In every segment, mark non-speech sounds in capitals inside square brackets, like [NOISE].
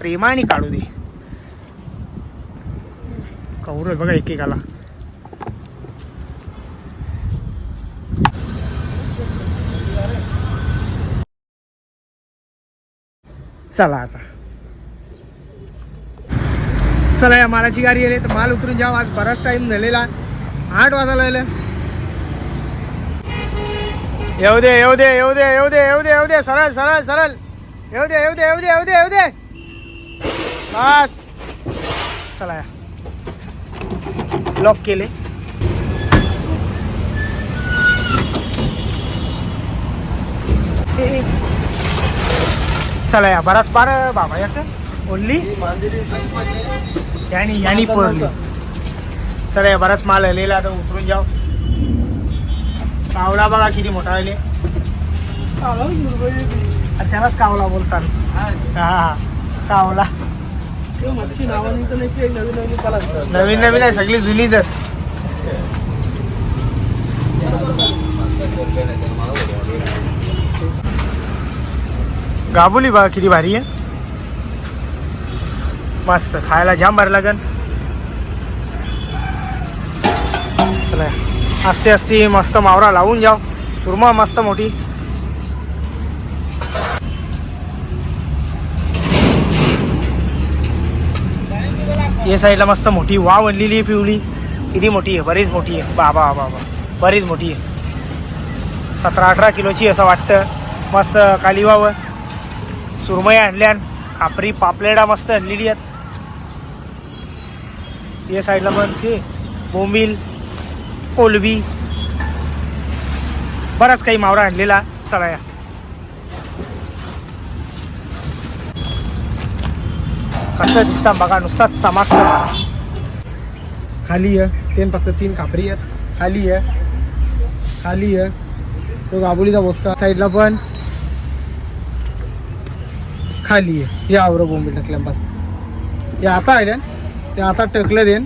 प्रेमाने काढू दे. कौर बघा एकेकाला. चला आता. चला या मालाची गाडी आली तर माल उतरून जाव. आज बराच टाइम झालेला. आठ वाजायला आलं येऊ दे येऊ दे येऊ दे येऊ दे येऊ दे येऊ दे. सरळ सरळ सरळ. येऊ दे येऊ दे येऊ दे येऊ दे येऊ दे. बस. चला या. लॉक केले. चला या. बराच बार बाबा यात ओनली यानी यानी पडली चला या बराच माल आलेला आता उतरून जाऊ. कावला बघा किती मोठा आले त्यालाच कावला बोलतात. हा. हा कावला नवीन नवीन आहे सगळी जुनी तर. गाबुली बा किती भारी आहे. मस्त खायला जाम भारी लागन. चला असते असते मस्त मावरा लावून जाव. सुरमा मस्त मोठी. या साईडला मस्त मोठी वाव आणलेली आहे पिवळी. किती मोठी आहे? बरीच मोठी आहे. बाबा बाबा बरीच मोठी आहे. सतरा अठरा किलोची असं वाटतं. मस्त काली वाव. सुरमई आणल्या खापरी पापलेडा मस्त आणलेली आहेत. या साईडला पण ते बोंबील कोलबी. बराच काही मावरा आणलेला चला या कसं दिसतं बघा नुसताच समाज खाली आहे तेन फक्त तीन खापरी आहेत. खाली आहे खाली आहे तो गाबुलीचा बोसका. साईडला पण. खाली आहे या आवरं बोंबी टाकल्या बस. या आता आल्या ते आता टकलं देन.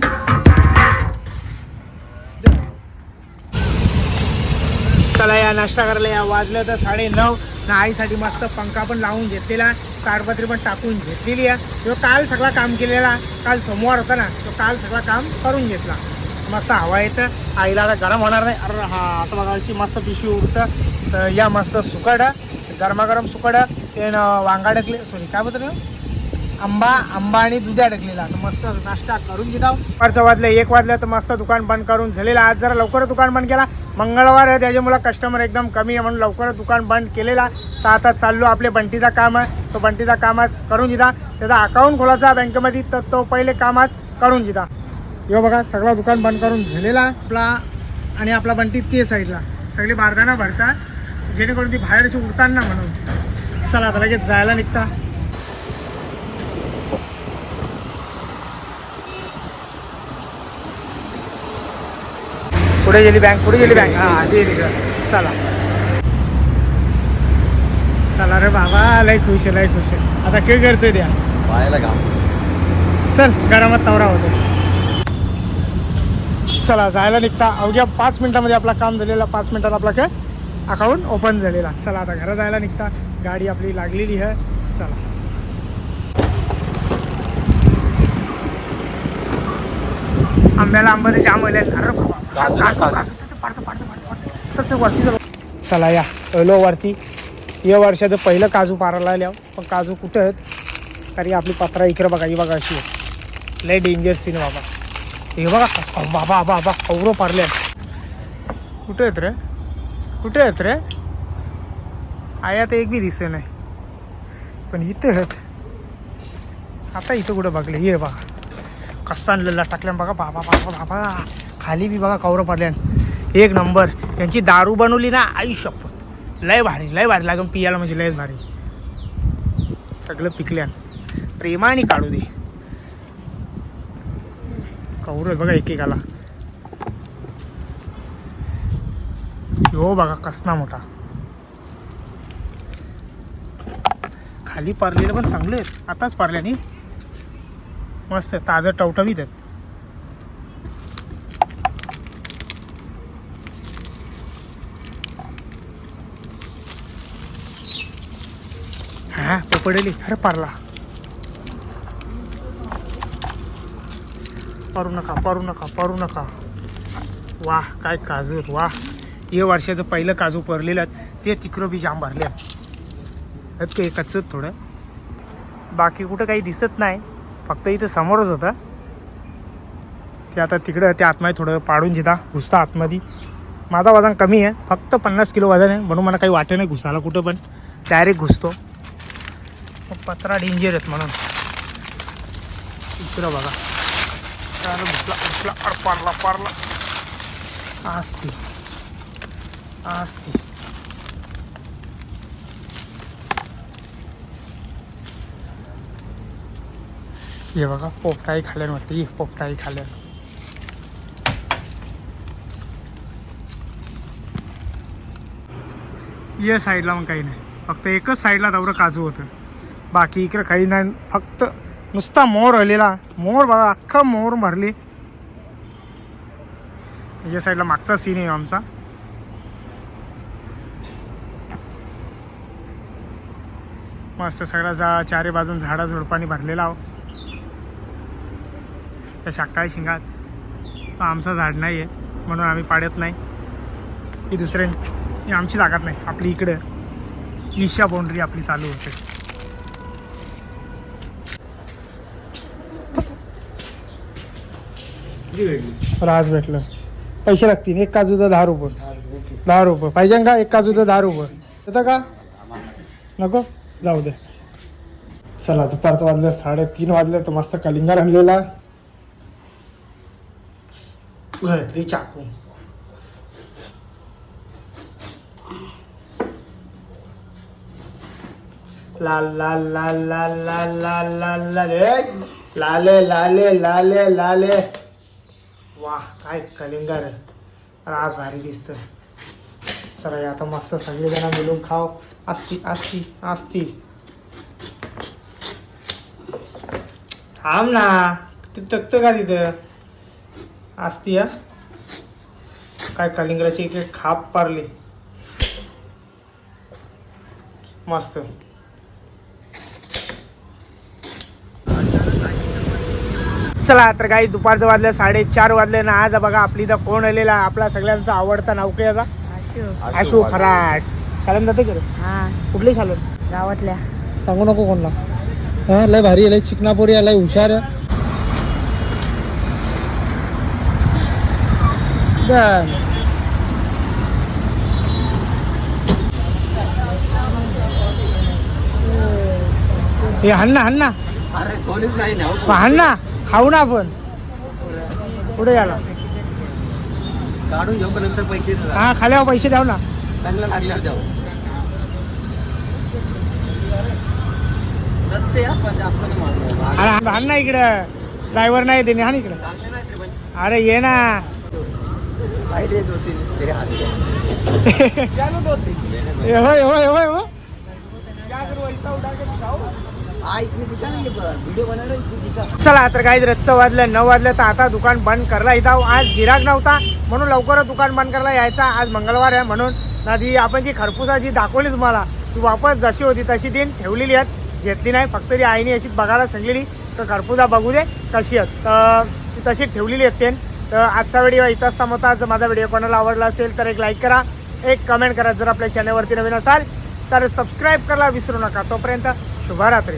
या नाश्ता करायला या वाजलं तर साडे नऊ. ना आईसाठी मस्त पंखा पण लावून घेतलेला. ताडपत्री पण टाकून घेतलेली आहे. किंवा काल सगळा काम केलेला काल सोमवार होता ना तो काल सगळा काम करून घेतला. मस्त हवा येतं. आईला आता गरम होणार नाही. अरे हा आता बघा अशी मस्त पिशवी उरतं तर या मस्त सुकड गरमागरम सुकड ते वांगाडकले सॉरी काय बोलतो आंबा आंबा आणि दूध अडकलेला. तर मस्त नाश्ता करून घेताव दुपारचं वाजलं एक वाजलं तर मस्त दुकान बंद करून झालेलं आज जरा लवकर दुकान बंद केला. मंगळवार आहे त्याच्यामुळे कस्टमर एकदम कमी आहे म्हणून लवकर दुकान बंद केलेला. तर आता चाललो आपले बंटीचा काम आहे. तो बंटीचा काम आज करून घेता. त्याचा अकाउंट खोलायचा बँकेमध्ये तर तो पहिले काम आज करून घेता. यो बघा सगळा दुकान बंद करून झालेला आपला आणि आपला बंटी ते साईडला. सगळी बारदाना भरता जेणेकरून ती बाहेरशी उडताना म्हणून. चला आता लगेच जायला निघता. पुढे गेली बँक पुढे गेली बँक हा ते चला. चला रे बाबा लय खुश आहे लय खुश आहे. आता काय करतोय द्या पाहायला काम चल गरमात नवरा होतो. चला जायला निघता. अवघ्या पाच मिनिटामध्ये आपला काम झालेला पाच मिनिटात आपला काय अकाउंट ओपन झालेला. चला आता घरात जायला निघता. गाडी आपली लागलेली आहे. चला. आंब्याला आंब्याला जाम होईल अरे बाबा. वरती चला या. अलो वरती. या वर्षाचं पहिलं काजू पारायला आल्या पण काजू कुठं आहेत? कारण आपली पत्रा इकडं बघा ही बघा अशी आहे. लय डेंजर सीन बाबा. हे बघा बाबा बाबा कौरव पारले. कुठे आहेत रे? कुठे आहेत रे? आया तर एक बी दिसे नाही. पण इथे आहेत. आता इथं कुठं बघले? हे बघा. कसा आणलेला टाकल्या बघा. बाबा बाबा बाबा. खाली बी बघा कौरव पडल्यान एक नंबर. यांची दारू बनवली ना आई शपथ लय भारी लय भारी लागून पियाला म्हणजे लयच भारी. सगळं पिकल्यान प्रेमाने काढू दे. कौरव बघा एकेकाला. हो बघा कसना मोठा. खाली पारलेले पण चांगले आहेत. आताच पारल्याने मस्त ताजं टवटवीत आहेत. पडली. अरे पारला. पारू नका पारू नका पारू नका. वा काय काजू वा. हे वर्षाचं पहिलं काजू परलेलं ते तिकडं बी जाम भरले आहेत. का कच्चंच थोडं? बाकी कुठं काही दिसत नाही. फक्त इथं समोरच होतं. ते आता तिकडं ते आतमध्ये थोडं पाडून घेता घुसता आतमध्ये. माझा वजन कमी आहे. फक्त पन्नास किलो वजन आहे. म्हणून मला काही वाटत नाही घुसायला कुठं पण. डायरेक्ट घुसतो. पत्रा डेंजर आहेत म्हणून. इकडं बघा. त्याला भुसला भुसला अड पारला. पारला आस्ती. आस्ती. हे बघा पोपटाई खाल्यान वाटते. ही पोपटाई खाल्यान. या साईडला मग काही नाही. फक्त एकच साईडला तेवढं काजू होतं. बाकी इकडं काही नाही. फक्त नुसता मोर आलेला मोर बघा अख्खा मोर भरली. या साईडला मागचा सीन आहे आमचा. मस्त सगळा जा चारी बाजून झाडा झुडपाने भरलेला आहो. त्या शाकाळी शिंगात. आमचं आमचा झाड नाही आहे म्हणून आम्ही पाडत नाही. ही दुसऱ्या आमची जागात नाही आपली इकडं. ईशा बाउंड्री आपली चालू होते. राज भेटलं पैसे लागतील एक काजूचं दहा रुपये दहा रुपये पाहिजे का एक काजूचं दहा रुपये येतं का नको जाऊ दे चला दुपारचं वाजलं साडेतीन वाजले तर मस्त कलिंगर आणलेला चाकू लाल लाल लाल लाल लाल लाल लाल लाल ए, लाले लाले लाले वा काय कलिंगार आज भारी दिसत चला आता मस्त सगळेजण मिळून खाव असती असती असती थांब ना. ते टकतं का तिथं? असती हा? काय कलिंगराची एक खाप पारली. मस्त. चला तर काही दुपारचं वाजलं साडेचार वाजले ना आज बघा आपली इथं कोण आलेला आपला सगळ्यांचा आवडता नाव काय आता आशू खराट. शाळेत जाते का? हा. कुठली शाळेत गावातल्या. सांगू नको कोणला. हा लय भारी लय चिकनापुरी लय हुशार आहे. हे हाण ना हाण ना. अरे कोणीच नाही ना मग हाण ना. खाऊ ना आपण. पुढे याला काढून घेऊ पण नंतर पैसे हा खाल्यावर पैसे द्याव ना. चांगला लागला जाऊ सस्ते हा पण जास्त नाही महाग. अरे हाण ना इकडं. ड्रायव्हर नाही देणे हा ना इकडं. चांगले नाही ते पण. अरे ये ना. बाहेर येत होते तेरे [LAUGHS] होय होय होय हो चला तर काही रच्च वाजलं न वाजलं तर आता दुकान बंद करला इथं आज गिराक नव्हता म्हणून लवकरच दुकान बंद करायला यायचा. आज मंगळवार आहे म्हणून. ना ती आपण जी खरपुसा जी दाखवली तुम्हाला ती वापस जशी होती तशी ती ठेवलेली आहेत. घेतली नाही फक्त ती आईने अशीच बघायला सांगलेली तर खरपुसा बघू दे कशी आहेत. तर ती तशी ठेवलेली आहेत तेन. तर आजचा व्हिडिओ इथंच थांबवता. जर माझा व्हिडिओ कोणाला आवडला असेल तर एक लाईक करा. एक कमेंट करा. जर आपल्या चॅनलवरती नवीन असाल तर सबस्क्राईब करायला विसरू नका. तोपर्यंत शुभरात्री.